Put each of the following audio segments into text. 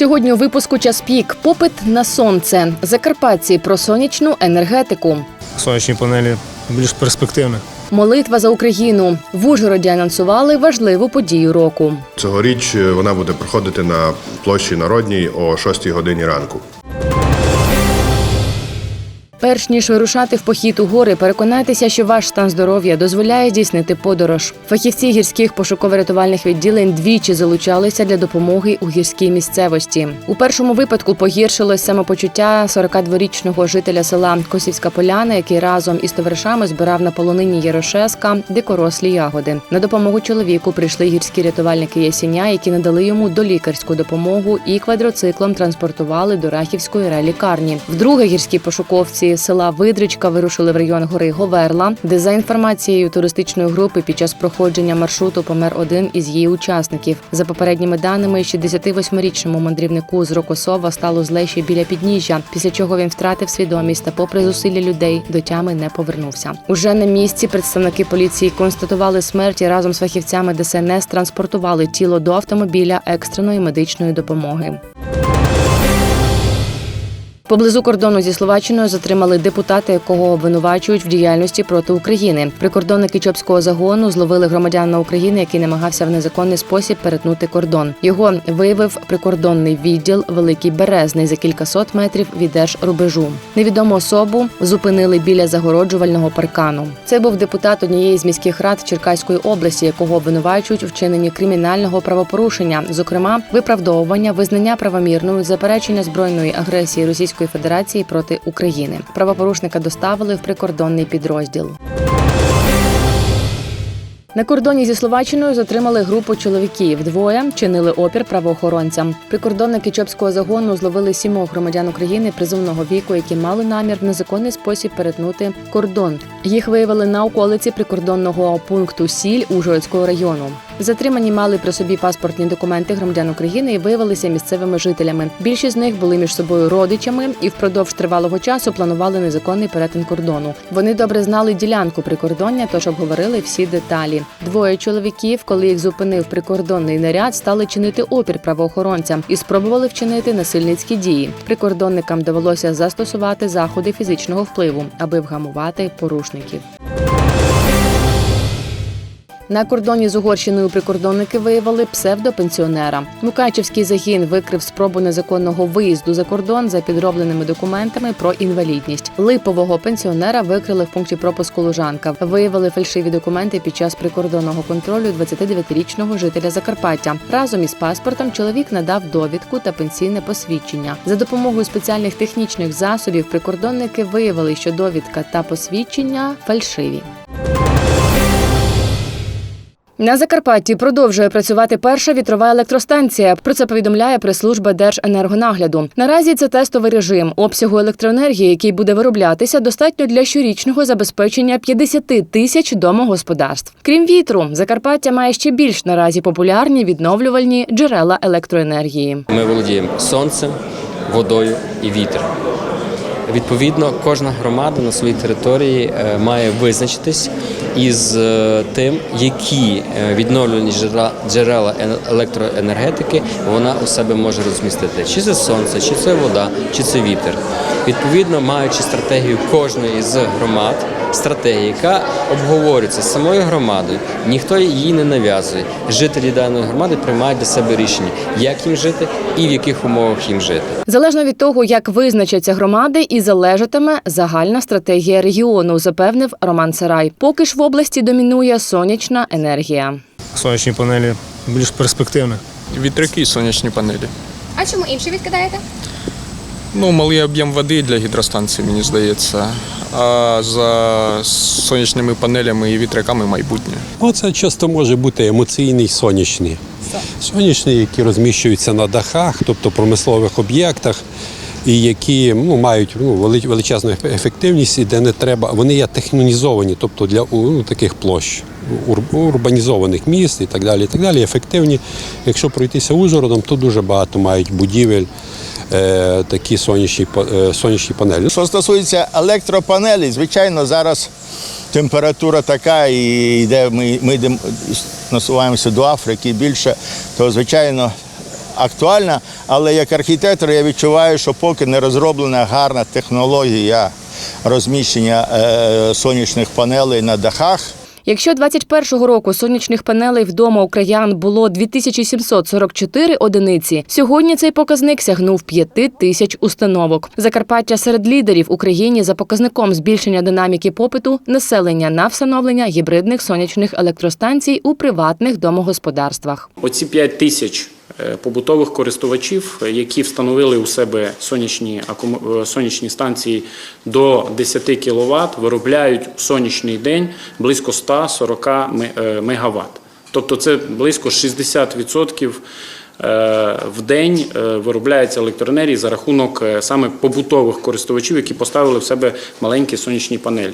Сьогодні у випуску час пік попит на сонце. Закарпатці про сонячну енергетику. сонячні панелі більш перспективні. Молитва за Україну. В Ужгороді анонсували важливу подію року. Цьогоріч е, вона буде проходити на площі Народній о 6 годині ранку. Перш ніж вирушати в похід у гори, переконайтеся, що ваш стан здоров'я дозволяє здійснити подорож. Фахівці гірських пошуково-рятувальних відділень двічі залучалися для допомоги у гірській місцевості. У першому випадку погіршилось самопочуття 42-річного жителя села Косівська Поляна, який разом із товаришами збирав на полонині Ярошеска дикорослі ягоди. На допомогу чоловіку прийшли гірські рятувальники Ясіня, які надали йому долікарську допомогу і квадроциклом транспортували до Рахівської релікарні. Вдруге гірські пошуковці села Видричка вирушили в район гори Говерла, де за інформацією туристичної групи під час проходження маршруту помер один із її учасників. За попередніми даними, 68-річному мандрівнику з Рокосова стало зле ще біля підніжжя, після чого він втратив свідомість та, попри зусилля людей, до тями не повернувся. Уже на місці представники поліції констатували смерть і разом з фахівцями ДСНС транспортували тіло до автомобіля екстреної медичної допомоги. Поблизу кордону зі Словаччиною затримали депутата, якого обвинувачують в діяльності проти України. Прикордонники Чопського загону зловили громадянина України, який намагався в незаконний спосіб перетнути кордон. Його виявив прикордонний відділ Великий Березний за кількасот метрів від держрубежу. Невідому особу зупинили біля загороджувального паркану. Це був депутат однієї з міських рад Черкаської області, якого обвинувачують вчиненні кримінального правопорушення, зокрема виправдовування, визнання правомірною, заперечення збройної агресії Російської Федерації проти України. Правопорушника доставили в прикордонний підрозділ. На кордоні зі Словаччиною затримали групу чоловіків. Двоє чинили опір правоохоронцям. Прикордонники Чопського загону зловили сімох громадян України призовного віку, які мали намір в незаконний спосіб перетнути кордон. Їх виявили на околиці прикордонного пункту Сіль Ужгородського району. Затримані мали при собі паспортні документи громадян України і виявилися місцевими жителями. Більшість з них були між собою родичами і впродовж тривалого часу планували незаконний перетин кордону. Вони добре знали ділянку прикордоння, тож обговорили всі деталі. Двоє чоловіків, коли їх зупинив прикордонний наряд, стали чинити опір правоохоронцям і спробували вчинити насильницькі дії. Прикордонникам довелося застосувати заходи фізичного впливу, аби вгамувати порушників. На кордоні з Угорщиною прикордонники виявили псевдопенсіонера. Мукачівський загін викрив спробу незаконного виїзду за кордон за підробленими документами про інвалідність. Липового пенсіонера викрили в пункті пропуску Лужанка. Виявили фальшиві документи під час прикордонного контролю 29-річного жителя Закарпаття. Разом із паспортом чоловік надав довідку та пенсійне посвідчення. За допомогою спеціальних технічних засобів прикордонники виявили, що довідка та посвідчення фальшиві. На Закарпатті продовжує працювати перша вітрова електростанція. Про це повідомляє прес-служба Держенергонагляду. Наразі це тестовий режим обсягу електроенергії, який буде вироблятися, достатньо для щорічного забезпечення 50 тисяч домогосподарств. Крім вітру, Закарпаття має ще більш наразі популярні відновлювальні джерела електроенергії. Ми володіємо сонцем, водою і вітром. Відповідно, кожна громада на своїй території е, має визначитись із е, тим, які е, відновлені джерела- джерела ен- електроенергетики вона у себе може розмістити. Чи це сонце, чи це вода, чи це вітер. Відповідно, маючи стратегію кожної з громад, стратегія, яка обговорюється з самою громадою, ніхто її не нав'язує. Жителі даної громади приймають для себе рішення, як їм жити і в яких умовах їм жити. Залежно від того, як визначаться громади, і залежатиме загальна стратегія регіону, запевнив Роман Сарай. Поки ж в області домінує сонячна енергія. Сонячні панелі більш перспективне. Вітряки і сонячні панелі. А чому інші відкидаєте? Ну, малий об'єм води для гідростанції, мені здається. А за сонячними панелями і вітряками майбутнє. Ну, це часто може бути емоційний сонячний. Сонячні, які розміщуються на дахах, тобто промислових об'єктах, і які ну, мають ну, величезну ефективність, і де не треба. Вони є технонізовані, тобто для ну, таких площ, урбанізованих міст і так далі. І так далі, ефективні. Якщо пройтися Ужгородом, то дуже багато мають будівель. е, Такі сонячні, е, сонячні панелі. Що стосується електропанелей, звичайно, зараз температура така, і йде, ми, ми йдемо, насуваємося до Африки більше, то звичайно актуальна, але як архітектор я відчуваю, що поки не розроблена гарна технологія розміщення е, сонячних панелей на дахах. Якщо 21-го року сонячних панелей вдома у краян було 2744 одиниці, сьогодні цей показник сягнув 5 тисяч установок. Закарпаття серед лідерів Україні за показником збільшення динаміки попиту населення на встановлення гібридних сонячних електростанцій у приватних домогосподарствах. Оці 5 тисяч побутових користувачів, е, які встановили у себе сонячні, е, сонячні станції до 10 кВт, виробляють у сонячний день близько 140 ме- е. Тобто це близько 60% е, в день е, виробляється електроенергії за рахунок е, саме побутових користувачів, які поставили в себе маленькі сонячні панелі.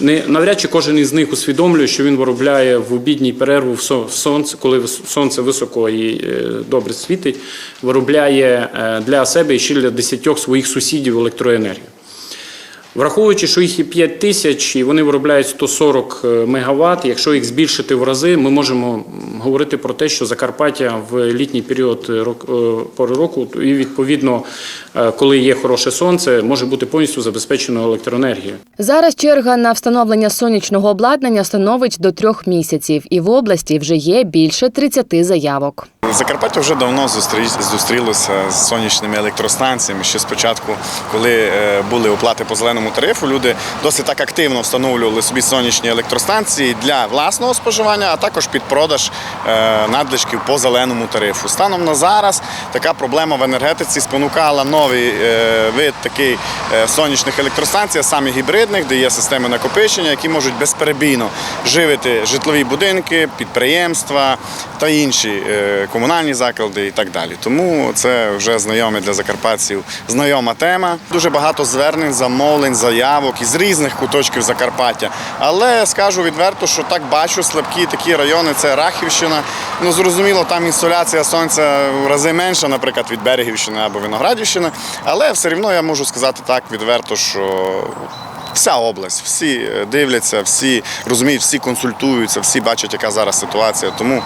Не навряд чи кожен із них усвідомлює, що він виробляє в обідній перерву в сонце, коли сонце високо і е, добре світить, виробляє е, для себе і ще для десятьох своїх сусідів електроенергію. Враховуючи, що їх є 5 тисяч і вони виробляють 140 мегаватт, якщо їх збільшити в рази, ми можемо говорити про те, що Закарпаття в літній період е, рок- е, пори року і відповідно, е, коли є хороше сонце, може бути повністю забезпечено електроенергією. Зараз черга на встановлення сонячного обладнання становить до трьох місяців, і в області вже є більше 30 заявок. Закарпаття вже давно зустрі- зустрілося з сонячними електростанціями. Ще спочатку, коли е, були оплати по зеленому тарифу, люди досить так активно встановлювали собі сонячні електростанції для власного споживання, а також під продаж е, надлишків по зеленому тарифу. Станом на зараз така проблема в енергетиці спонукала новий е, вид такий е, сонячних електростанцій, а саме гібридних, де є системи накопичення, які можуть безперебійно живити житлові будинки, підприємства та інші комунальні заклади і так далі. Тому це вже знайоме для закарпатців, знайома тема. Дуже багато звернень, замовлень, заявок із різних куточків Закарпаття. Але скажу відверто, що так бачу, слабкі такі райони це Рахівщина. Ну зрозуміло, там інсоляція сонця в рази менша, наприклад, від Берегівщини або Виноградівщини. Але все рівно я можу сказати так відверто, що Вся область, всі е, дивляться, всі розуміють, всі консультуються, всі бачать, яка зараз ситуація. Тому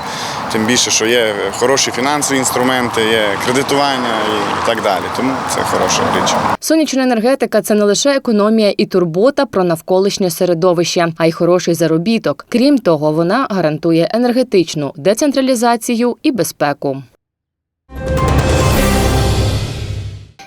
тим більше, що є хороші фінансові інструменти, є кредитування і так далі. Тому це хороша річ. Сонячна енергетика це не лише економія і турбота про навколишнє середовище, а й хороший заробіток. Крім того, вона гарантує енергетичну децентралізацію і безпеку.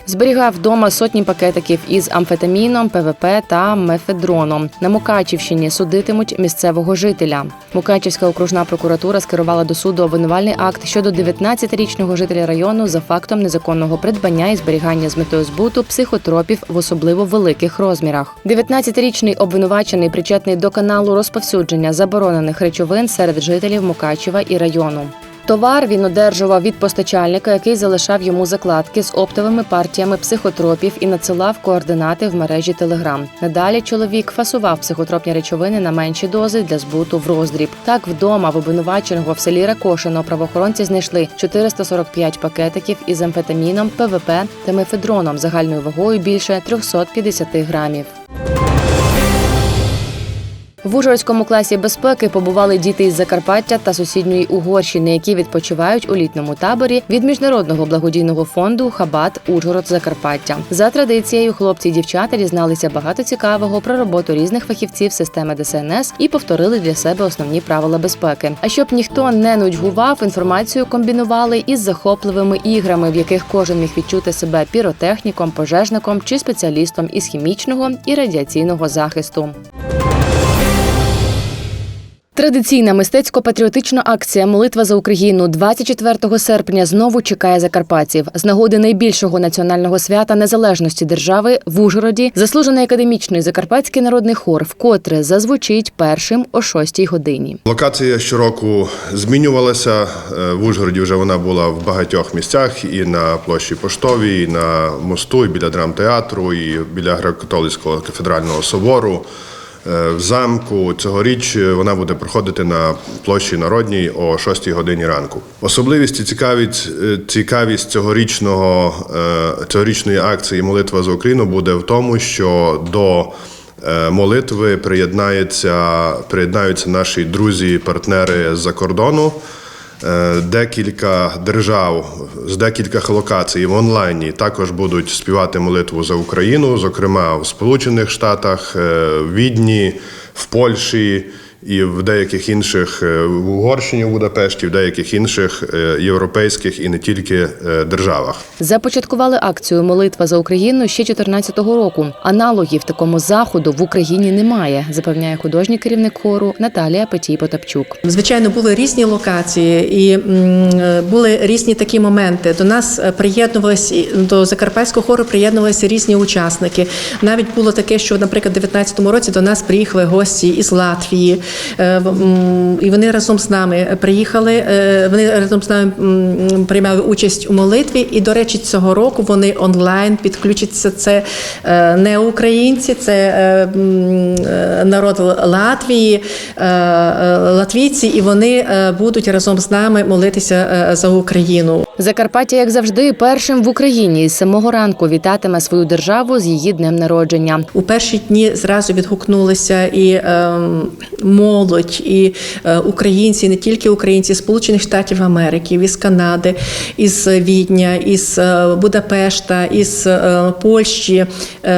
Зберігав вдома сотні пакетиків із амфетаміном, ПВП та мефедроном. На Мукачівщині судитимуть місцевого жителя. Мукачівська окружна прокуратура скерувала до суду обвинувальний акт щодо 19-річного жителя району за фактом незаконного придбання і зберігання з метою збуту психотропів в особливо великих розмірах. 19-річний обвинувачений причетний до каналу розповсюдження заборонених речовин серед жителів Мукачева і району. Товар він одержував від постачальника, який залишав йому закладки з оптовими партіями психотропів і надсилав координати в мережі Телеграм. Надалі чоловік фасував психотропні речовини на менші дози для збуту в роздріб. Так вдома в обвинуваченого в селі Ракошино правоохоронці знайшли 445 пакетиків із амфетаміном, ПВП та мефедроном загальною вагою більше 350 грамів. В Ужгородському класі безпеки побували діти із Закарпаття та сусідньої Угорщини, які відпочивають у літньому таборі від міжнародного благодійного фонду Хабат Ужгород Закарпаття. За традицією, хлопці і дівчата дізналися багато цікавого про роботу різних фахівців системи ДСНС і повторили для себе основні правила безпеки. А щоб ніхто не нудьгував, інформацію комбінували із захопливими іграми, в яких кожен міг відчути себе піротехніком, пожежником чи спеціалістом із хімічного і радіаційного захисту. Традиційна мистецько-патріотична акція Молитва за Україну 24 серпня знову чекає закарпатців. З нагоди найбільшого національного свята незалежності держави в Ужгороді заслужений академічний закарпатський народний хор вкотре зазвучить першим о 6 годині. Локація щороку змінювалася. Е, В Ужгороді вже вона була в багатьох місцях і на площі Поштовій, і на мосту, і біля драмтеатру, і біля греко-католицького кафедрального собору. Е, В замку цьогоріч вона буде проходити на площі Народній о 6 годині ранку. Особливість і цікавість, е, цікавість цьогорічного, е, цьогорічної акції Молитва за Україну буде в тому, що до Е, молитви приєднаються, приєднаються наші друзі, партнери з-за кордону. Е, Декілька держав з декількох локацій в онлайні також будуть співати молитву за Україну, зокрема в Сполучених Штатах, е, в Відні, в Польщі і в деяких інших е, в Угорщині, в Будапешті, в деяких інших е, європейських і не тільки е, державах. Започаткували акцію Молитва за Україну ще 2014 року. Аналогів такому заходу в Україні немає, запевняє художній керівник хору Наталія Петій Потапчук. Звичайно, були різні локації і були різні такі моменти. До нас приєднувалися до закарпатського хору приєднувалися різні учасники. Навіть було таке, що, наприклад, у 2019 році до нас приїхали гості із Латвії, і вони разом з нами приїхали. е, Вони разом з нами приймали участь у молитві. І, до речі, цього року вони онлайн підключаться. Це е, не українці, це е, е, народ Латвії, е, е, латвійці, і вони е, будуть разом з нами молитися е, за Україну. Закарпаття, як завжди, першим в Україні з самого ранку вітатиме свою державу з її днем народження. У перші дні зразу відгукнулися і е, молодь, і е, українці, і не тільки українці, з Сполучених Штатів Америки, із Канади, із Відня, із е, Будапешта, із е, Польщі,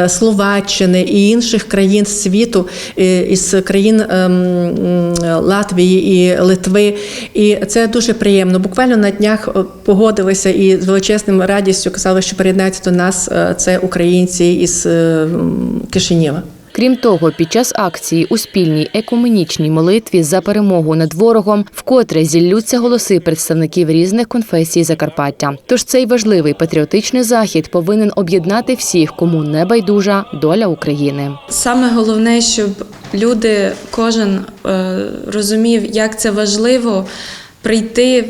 Словаччини і інших країн світу, із країн е, Латвії і Литви. І це дуже приємно. Буквально на днях погодилися і з величезним радістю казали, що приєднаються до нас це українці із Кишинєва. Крім того, під час акції у спільній екуменічній молитві за перемогу над ворогом вкотре зіллються голоси представників різних конфесій Закарпаття. Тож цей важливий патріотичний захід повинен об'єднати всіх, кому не байдужа доля України. Саме головне, щоб люди, кожен е, розумів, як це важливо прийти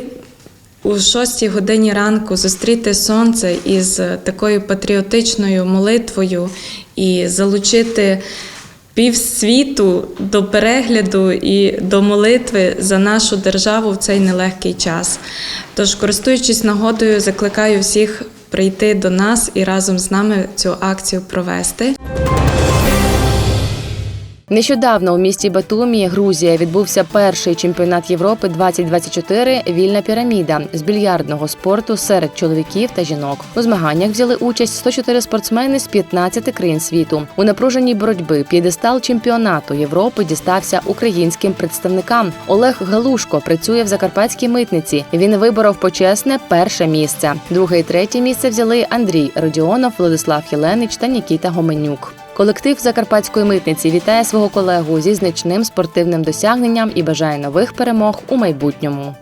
у 6 годині ранку, зустріти сонце із такою патріотичною молитвою і залучити півсвіту до перегляду і до молитви за нашу державу в цей нелегкий час. Тож, користуючись нагодою, закликаю всіх прийти до нас і разом з нами цю акцію провести. Нещодавно у місті Батумі, Грузія, відбувся перший чемпіонат Європи 2024 Вільна піраміда з більярдного спорту серед чоловіків та жінок. У змаганнях взяли участь 104 спортсмени з 15 країн світу. У напруженій боротьби п'єдестал чемпіонату Європи дістався українським представникам. Олег Галушко працює в закарпатській митниці. Він виборов почесне перше місце. Друге і третє місце взяли Андрій Родіонов, Владислав Єленич та Нікіта Гоменюк. Колектив закарпатської митниці вітає свого колегу зі значним спортивним досягненням і бажає нових перемог у майбутньому.